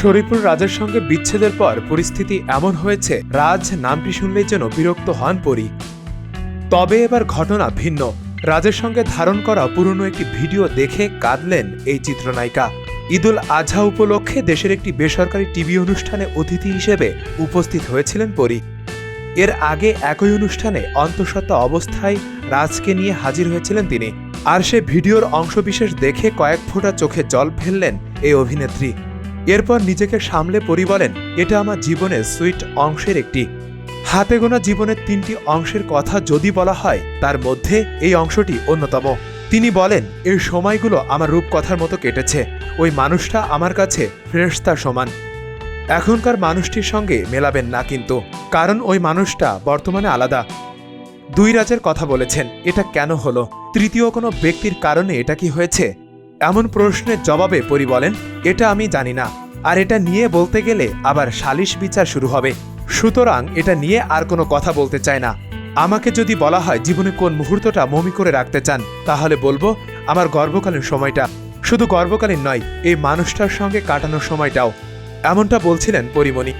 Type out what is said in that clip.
শরীফুল রাজের সঙ্গে বিচ্ছেদের পর পরিস্থিতি এমন হয়েছে, রাজ নামটি শুনলেই যেন বিরক্ত হন পরি। তবে এবার ঘটনা ভিন্ন। রাজের সঙ্গে ধারণ করা পুরনো একটি ভিডিও দেখে কাঁদলেন এই চিত্রনায়িকা। ঈদুল আজহা উপলক্ষে দেশের একটি বেসরকারি টিভি অনুষ্ঠানে অতিথি হিসেবে উপস্থিত হয়েছিলেন পরি। এর আগে একই অনুষ্ঠানে অন্তঃসত্ত্বা অবস্থায় রাজকে নিয়ে হাজির হয়েছিলেন তিনি। আর সে ভিডিওর অংশবিশেষ দেখে কয়েক ফোঁটা চোখে জল ফেললেন এই অভিনেত্রী। এরপর নিজেকে সামলে পরি বলেন, এটা আমার জীবনের সুইট অংশের একটি। হাতে গোনা জীবনের তিনটি অংশের কথা যদি বলা হয়, তার মধ্যে এই অংশটি অন্যতম। তিনি বলেন, এই সময়গুলো আমার রূপকথার মতো কেটেছে। ওই মানুষটা আমার কাছে ফেরেশতার সমান। এখনকার মানুষটির সঙ্গে মেলাবেন না কিন্তু, কারণ ওই মানুষটা বর্তমানে আলাদা। দুই রাজের কথা বলেছেন, এটা কেন হলো? তৃতীয় কোনো ব্যক্তির কারণে এটা কি হয়েছে? এমন প্রশ্নের জবাবে পরি বলেন, এটা আমি জানি না। আর এটা নিয়ে বলতে গেলে আবার সালিশ বিচার শুরু হবে। সুতরাং এটা নিয়ে আর কোনো কথা বলতে চায় না। আমাকে যদি বলা হয় জীবনে কোন মুহূর্তটা মমি করে রাখতে চান, তাহলে বলব, আমার গর্ভকালীন সময়টা। শুধু গর্ভকালীন নয়, এই মানুষটার সঙ্গে কাটানোর সময়টাও। এমনটা বলছিলেন পরিমণি।